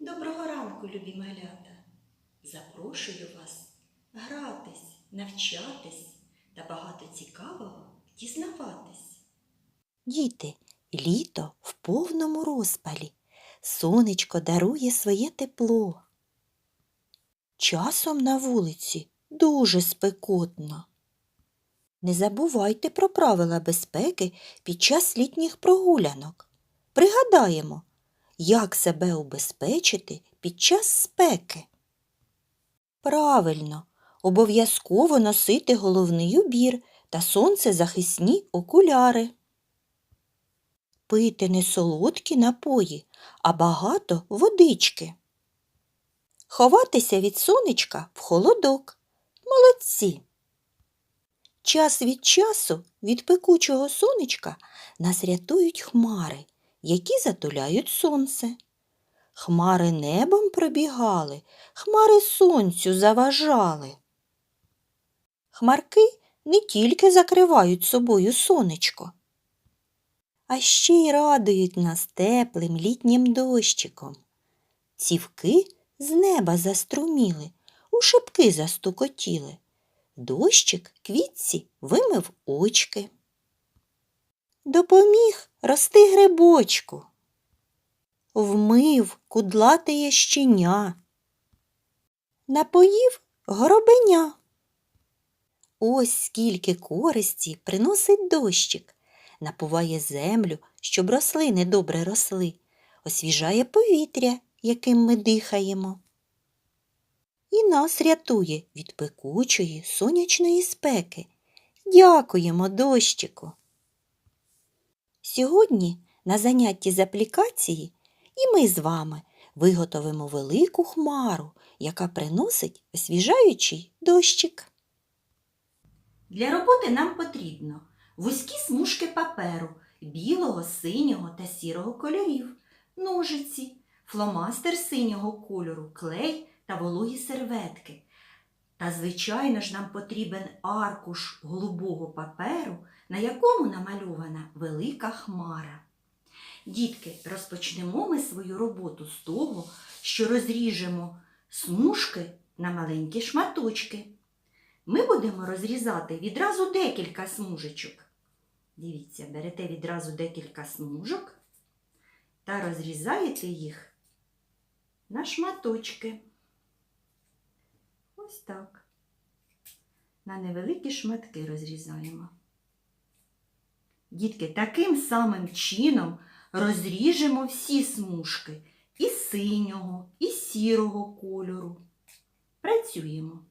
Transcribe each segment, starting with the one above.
Доброго ранку, любі малята! Запрошую вас гратись, навчатись та багато цікавого дізнаватись. Діти, літо в повному розпалі. Сонечко дарує своє тепло. Часом на вулиці дуже спекотно. Не забувайте про правила безпеки під час літніх прогулянок. Пригадаємо, як себе убезпечити під час спеки. Правильно, обов'язково носити головний убір та сонцезахисні окуляри. Пити не солодкі напої, а багато водички. Ховатися від сонечка в холодок. Молодці. Час від часу від пекучого сонечка нас рятують хмари, які затуляють сонце. Хмари небом пробігали, хмари сонцю заважали. Хмарки не тільки закривають собою сонечко, а ще й радують нас теплим літнім дощиком. Цівки з неба заструміли, у шибки застукотіли. Дощик квітці вимив очки. Допоміг рости грибочку. Вмив кудлатеє щеня. Напоїв горобеня. Ось скільки користі приносить дощик напуває землю, щоб рослини добре росли, освіжає повітря, яким ми дихаємо. І нас рятує від пекучої сонячної спеки. Дякуємо дощику. Сьогодні на занятті з аплікації і ми з вами виготовимо велику хмару, яка приносить освіжаючий дощик. Для роботи нам потрібно вузькі смужки паперу білого, синього та сірого кольорів, ножиці, фломастер синього кольору, клей та вологі серветки. Та, звичайно ж, нам потрібен аркуш голубого паперу, на якому намальована велика хмара. Дітки, розпочнемо ми свою роботу з того, що розріжемо смужки на маленькі шматочки. Ми будемо розрізати відразу декілька смужечок. Дивіться, берете відразу декілька смужок та розрізаєте їх на шматочки. Ось так. На невеликі шматки розрізаємо. Дітки, таким самим чином розріжемо всі смужки і синього, і сірого кольору. Працюємо.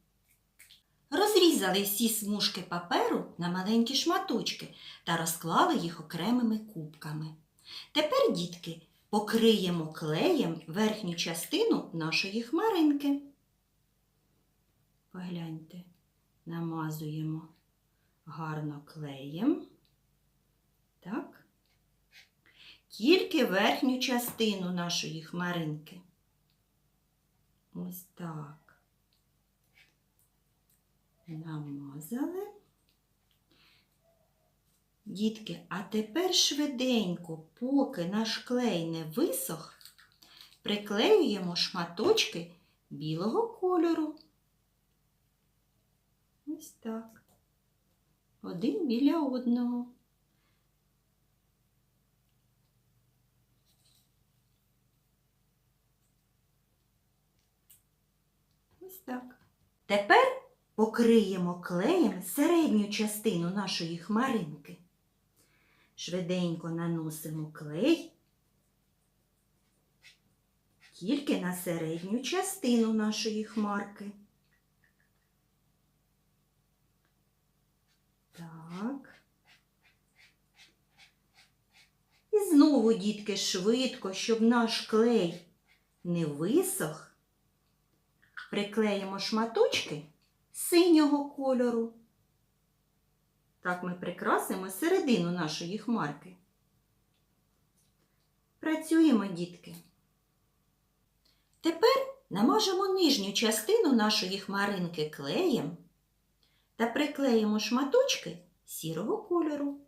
Розрізали всі смужки паперу на маленькі шматочки та розклали їх окремими кубками. Тепер, дітки, покриємо клеєм верхню частину нашої хмаринки. Погляньте, намазуємо гарно клеєм. Так. Тільки верхню частину нашої хмаринки. Ось так намазали. Дітки, а тепер швиденько, поки наш клей не висох, приклеюємо шматочки білого кольору. Ось так. Один біля одного. Ось так. Тепер покриємо клеєм середню частину нашої хмаринки. Швиденько наносимо клей тільки на середню частину нашої хмарки. Так. І знову, дітки, швидко, щоб наш клей не висох, приклеїмо шматочки синього кольору. Так ми прикрасимо середину нашої хмарки. Працюємо, дітки. Тепер намажемо нижню частину нашої хмаринки клеєм та приклеїмо шматочки сірого кольору.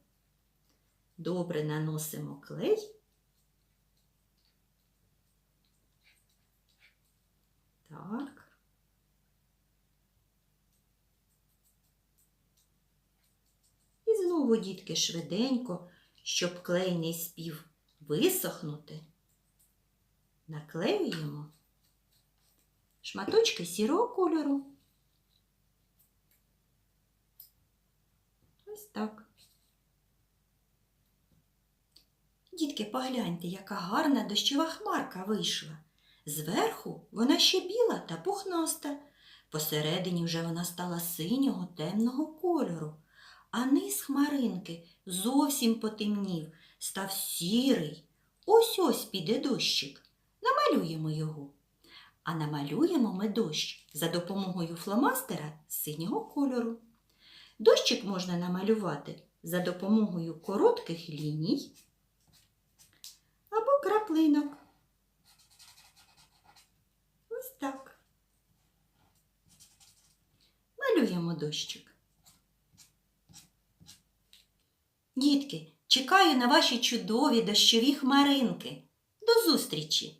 Добре наносимо клей Так. І знову, дітки, швиденько, щоб клей не спів висохнути, наклеюємо шматочки сірого кольору. Ось так. Дітки, погляньте, яка гарна дощова хмарка вийшла. Зверху вона ще біла та пухнаста. Посередині вже вона стала синього темного кольору, а низ хмаринки зовсім потемнів, став сірий. Ось ось піде дощик. Намалюємо його. А намалюємо ми дощ за допомогою фломастера синього кольору. Дощик можна намалювати за допомогою коротких ліній або краплинок. Ось так. Малюємо дощик. Дітки, чекаю на ваші чудові дощові хмаринки. До зустрічі!